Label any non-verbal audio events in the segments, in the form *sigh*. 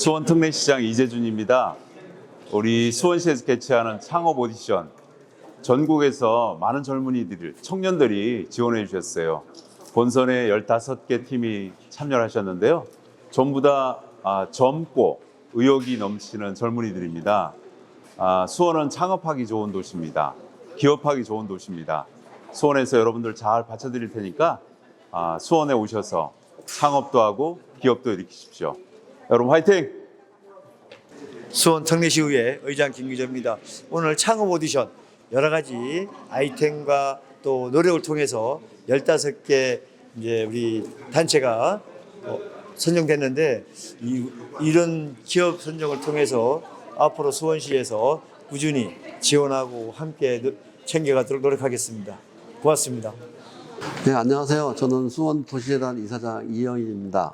수원 특례시장 이재준입니다. 우리 수원시에서 개최하는 창업 오디션 전국에서 많은 젊은이들, 청년들이 지원해 주셨어요. 본선에 15개 팀이 참여를 하셨는데요. 전부 다 아, 젊고 의욕이 넘치는 젊은이들입니다. 아, 수원은 창업하기 좋은 도시입니다. 기업하기 좋은 도시입니다. 수원에서 여러분들 잘 받쳐드릴 테니까 아, 수원에 오셔서 창업도 하고 기업도 일으키십시오. 여러분 화이팅! 수원 청래시의회 의장 김규재입니다. 오늘 창업 오디션 여러 가지 아이템과 또 노력을 통해서 15개 이제 우리 단체가 어, 선정됐는데 이, 이런 기업 선정을 통해서 앞으로 수원시에서 꾸준히 지원하고 함께 노- 챙겨가도록 노력하겠습니다. 고맙습니다. 네, 안녕하세요. 저는 수원 도시재단 이사장 이영일입니다.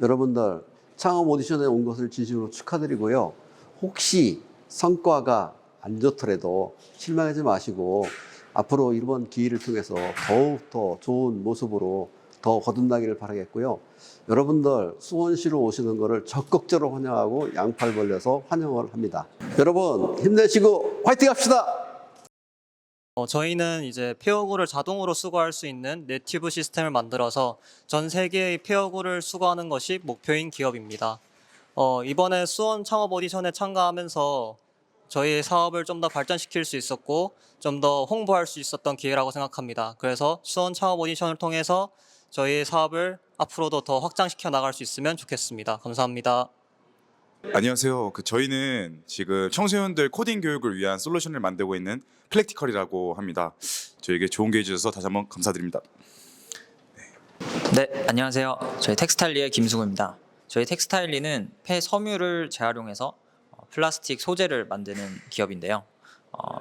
여러분들 창업 오디션에 온 것을 진심으로 축하드리고요. 혹시 성과가 안 좋더라도 실망하지 마시고 앞으로 이번 기회를 통해서 더욱 더 좋은 모습으로 더 거듭나기를 바라겠고요. 여러분들 수원시로 오시는 것을 적극적으로 환영하고 양팔 벌려서 환영을 합니다. 여러분 힘내시고 화이팅 합시다! 어, 저희는 이제 페어고를 자동으로 수거할 수 있는 네티브 시스템을 만들어서 전 세계의 페어고를 수거하는 것이 목표인 기업입니다. 어, 이번에 수원 창업 오디션에 참가하면서 저희 사업을 좀 더 발전시킬 수 있었고 좀 더 홍보할 수 있었던 기회라고 생각합니다. 그래서 수원 창업 오디션을 통해서 저희 사업을 앞으로도 더 확장시켜 나갈 수 있으면 좋겠습니다. 감사합니다. 안녕하세요. 그 저희는 지금 청소년들 코딩 교육을 위한 솔루션을 만들고 있는 플렉티컬이라고 합니다. 저에게 좋은 기회 주셔서 다시 한번 감사드립니다. 네, 안녕하세요. 저희 텍스타일리의 김승우입니다. 저희 텍스타일리는 폐 섬유를 재활용해서 어, 플라스틱 소재를 만드는 기업인데요. 어,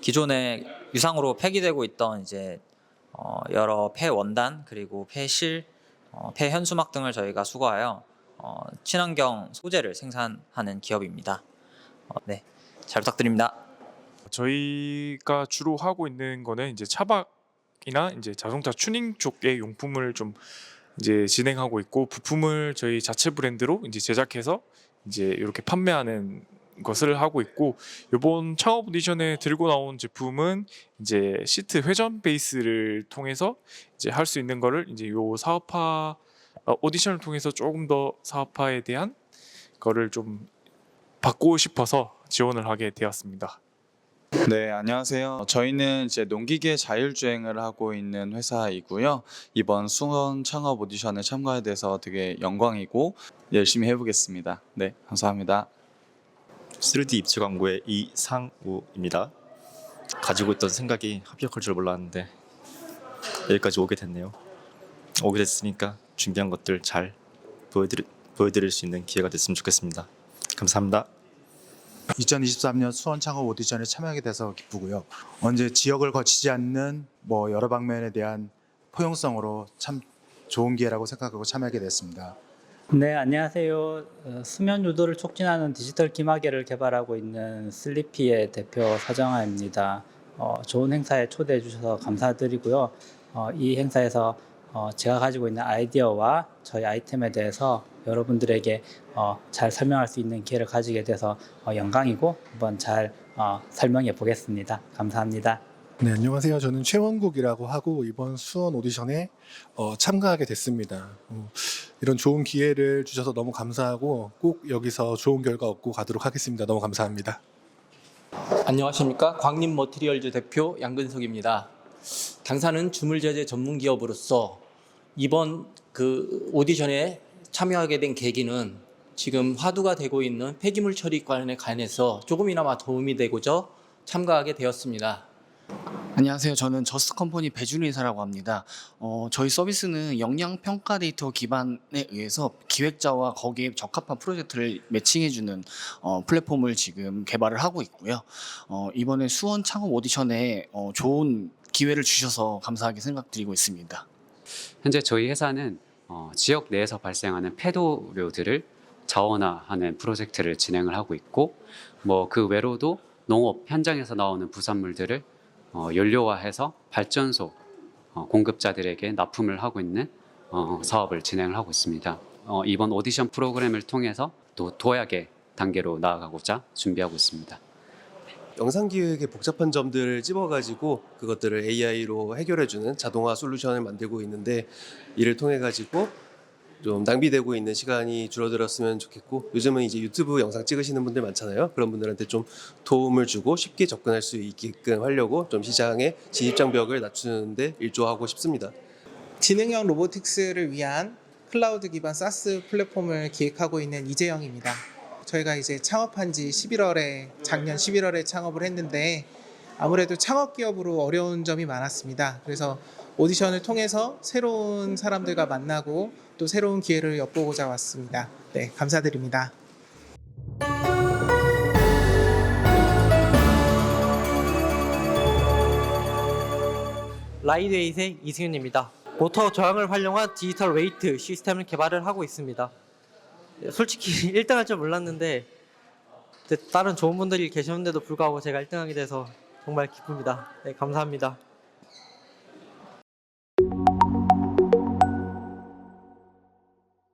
기존에 유상으로 폐기되고 있던 이제 어, 여러 폐 원단 그리고 폐실, 어, 폐 현수막 등을 저희가 수거하여 어, 친환경 소재를 생산하는 기업입니다. 어, 네, 잘 부탁드립니다. 저희가 주로 하고 있는 거는 이제 차박이나 이제 자동차 튜닝 쪽의 용품을 좀 이제 진행하고 있고 부품을 저희 자체 브랜드로 이제 제작해서 이제 이렇게 판매하는 것을 하고 있고 이번 창업 오디션에 들고 나온 제품은 이제 시트 회전 베이스를 통해서 이제 할 수 있는 거를 이제 요 사업화 어, 오디션을 통해서 조금 더 사업화에 대한 거를 좀 받고 싶어서 지원을 하게 되었습니다. 네, 안녕하세요. 저희는 이제 농기계 자율주행을 하고 있는 회사이고요. 이번 수원 창업 오디션에 참가해 돼서 되게 영광이고 열심히 해보겠습니다. 네, 감사합니다. 3D 입체 광고의 이상우입니다. 가지고 있던 생각이 합격할 줄 몰랐는데 여기까지 오게 됐네요. 오게 됐으니까 준비한 것들 잘 보여드릴, 보여드릴 수 있는 기회가 됐으면 좋겠습니다. 감사합니다. 2023년 수원 창업 오디션에 참여하게 돼서 기쁘고요. 언제 지역을 거치지 않는 뭐 여러 방면에 대한 포용성으로 참 좋은 기회라고 생각하고 참여하게 됐습니다. 네, 안녕하세요. 어, 수면 유도를 촉진하는 디지털 기마개를 개발하고 있는 슬리피의 대표 서정아입니다. 어, 좋은 행사에 초대해 주셔서 감사드리고요. 어, 이 행사에서 어, 제가 가지고 있는 아이디어와 저희 아이템에 대해서 여러분들에게 어, 잘 설명할 수 있는 기회를 가지게 돼서 어, 영광이고 한번 잘 어, 설명해 보겠습니다. 감사합니다. 네, 안녕하세요. 저는 최원국이라고 하고 이번 수원 오디션에 어, 참가하게 됐습니다. 어, 이런 좋은 기회를 주셔서 너무 감사하고 꼭 여기서 좋은 결과 얻고 가도록 하겠습니다. 너무 감사합니다. 안녕하십니까 광림 머티리얼즈 대표 양근석입니다. 당사는 주물제재 전문 기업으로서 이번 그 오디션에 참여하게 된 계기는 지금 화두가 되고 있는 폐기물 처리관에 관해서 조금이나마 도움이 되고자 참가하게 되었습니다. 안녕하세요. 저는 저스트컴퍼니 배준우 이사라고 합니다. 어, 저희 서비스는 영양 평가 데이터 기반에 의해서 기획자와 거기에 적합한 프로젝트를 매칭해주는 어, 플랫폼을 지금 개발을 하고 있고요. 어, 이번에 수원 창업 오디션에 어, 좋은 기회를 주셔서 감사하게 생각드리고 있습니다. 현재 저희 회사는 어, 지역 내에서 발생하는 폐도류들을 자원화하는 프로젝트를 진행을 하고 있고 뭐 그 외로도 농업 현장에서 나오는 부산물들을 어, 연료화해서 발전소 어, 공급자들에게 납품을 하고 있는 어, 사업을 진행을 하고 있습니다. 어, 이번 오디션 프로그램을 통해서 또 도약의 단계로 나아가고자 준비하고 있습니다. 영상 기획의 복잡한 점들을 찝어가지고 그것들을 AI로 해결해주는 자동화 솔루션을 만들고 있는데 이를 통해 가지고 좀 낭비되고 있는 시간이 줄어들었으면 좋겠고 요즘은 이제 유튜브 영상 찍으시는 분들 많잖아요. 그런 분들한테 좀 도움을 주고 쉽게 접근할 수 있게끔 하려고 좀 시장의 진입 장벽을 낮추는데 일조하고 싶습니다. 지능형 로보틱스를 위한 클라우드 기반 사스 플랫폼을 기획하고 있는 이재영입니다. 저희가 이제 창업한 지 11월에 작년 11월에 창업을 했는데 아무래도 창업 기업으로 어려운 점이 많았습니다. 그래서 오디션을 통해서 새로운 사람들과 만나고 또 새로운 기회를 엿보고자 왔습니다. 네, 감사드립니다. 라이드에이생 이승윤입니다. 모터 저항을 활용한 디지털 웨이트 시스템을 개발을 하고 있습니다. 솔직히 *laughs* 1등 할 줄 몰랐는데 다른 좋은 분들이 계셨는데도 불구하고 제가 1등 하게 돼서 정말 기쁩니다. 네, 감사합니다.